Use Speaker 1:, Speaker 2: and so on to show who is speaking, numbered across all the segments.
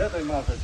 Speaker 1: Де той мазач?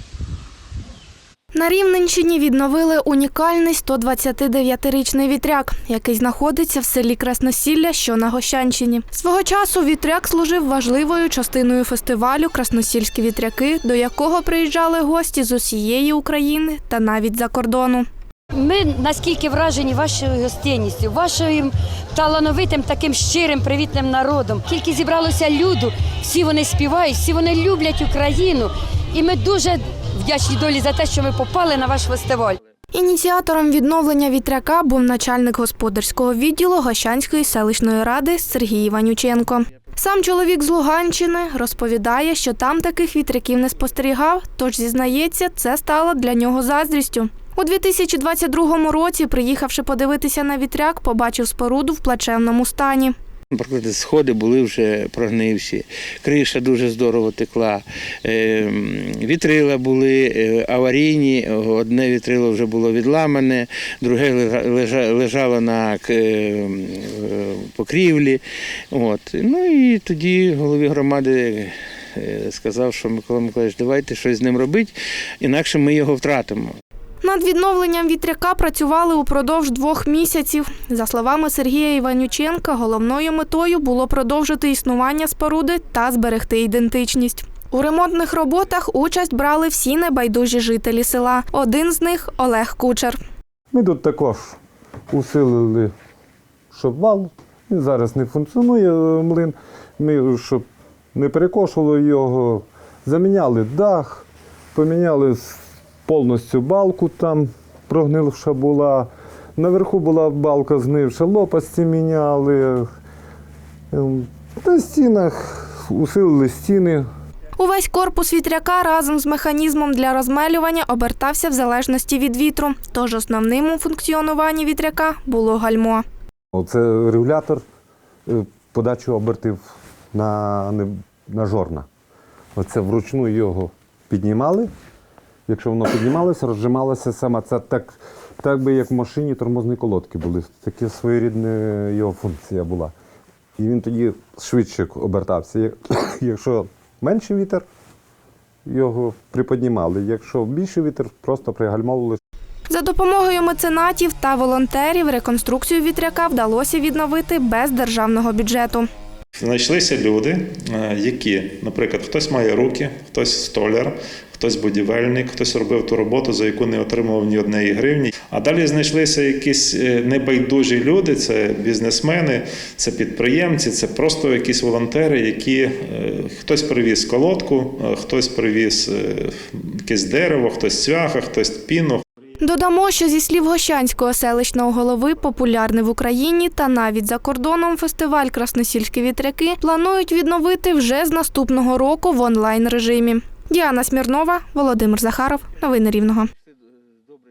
Speaker 2: На Рівненщині відновили унікальний 129-річний вітряк, який знаходиться в селі Красносілля, що на Гощанщині. Свого часу вітряк служив важливою частиною фестивалю Красносільські вітряки, до якого приїжджали гості з усієї України та навіть за кордону.
Speaker 3: Ми наскільки вражені вашою гостинністю, вашим талановитим, таким щирим, привітним народом. Тільки зібралося люду, всі вони співають, всі вони люблять Україну. І ми дуже вдячні долі за те, що ми попали на ваш фестиваль.
Speaker 2: Ініціатором відновлення вітряка був начальник господарського відділу Гощанської селищної ради Сергій Іванюченко. Сам чоловік з Луганщини розповідає, що там таких вітряків не спостерігав, тож зізнається, це стало для нього заздрістю. У 2022 році, приїхавши подивитися на вітряк, побачив споруду в плачевному стані.
Speaker 4: Наприклад, сходи були вже прогнивші, криша дуже здорово текла, е, вітрила були е, аварійні, одне вітрило вже було відламане, друге лежа- лежа- лежало на е, покрівлі. От. Ну і тоді голові громади сказав, що Микола Миколаївич, давайте щось з ним робити, інакше ми його втратимо.
Speaker 2: Над відновленням вітряка працювали упродовж двох місяців. За словами Сергія Іванюченка, головною метою було продовжити існування споруди та зберегти ідентичність. У ремонтних роботах участь брали всі небайдужі жителі села. Один з них Олег Кучер.
Speaker 5: Ми тут також усилили, щоб вал. Він зараз не функціонує е, млин. Ми, щоб не перекошувало його, заміняли дах, поміняли повністю балку там, прогнивша була. Наверху була балка знивша, лопасті міняли. Ем, На стінах усилили стіни,
Speaker 2: Увесь корпус вітряка разом з механізмом для розмелювання обертався в залежності від вітру. Тож основним у функціонуванні вітряка було гальмо.
Speaker 5: Це регулятор е, подачі обертів на, на жорна. Оце вручну його піднімали. Якщо воно піднімалося, розжималося саме це так, так би як в машині тормозні колодки були. Таке своєрідна його функція була. І він тоді швидше обертався. Якщо менший вітер, його приподнімали. Якщо більший вітер, просто пригальмовували.
Speaker 2: За допомогою меценатів та волонтерів реконструкцію вітряка вдалося відновити без державного бюджету.
Speaker 6: Знайшлися люди, е, які, наприклад, хтось має руки, хтось столяр, хтось будівельник, хтось робив ту роботу, за яку не отримував ні однієї гривні. А далі знайшлися якісь е, небайдужі люди, це бізнесмени, це підприємці, це просто якісь волонтери, які е, хтось привіз колодку, е, хтось привіз якесь дерево, хтось цвяха, хтось піну,
Speaker 2: Додамо, що зі слів Гощанського селищного голови популярний в Україні та навіть за кордоном фестиваль Красносільські вітряки планують відновити вже з наступного року в онлайн режимі. Діана Смірнова, Володимир Захаров. Новини Рівного.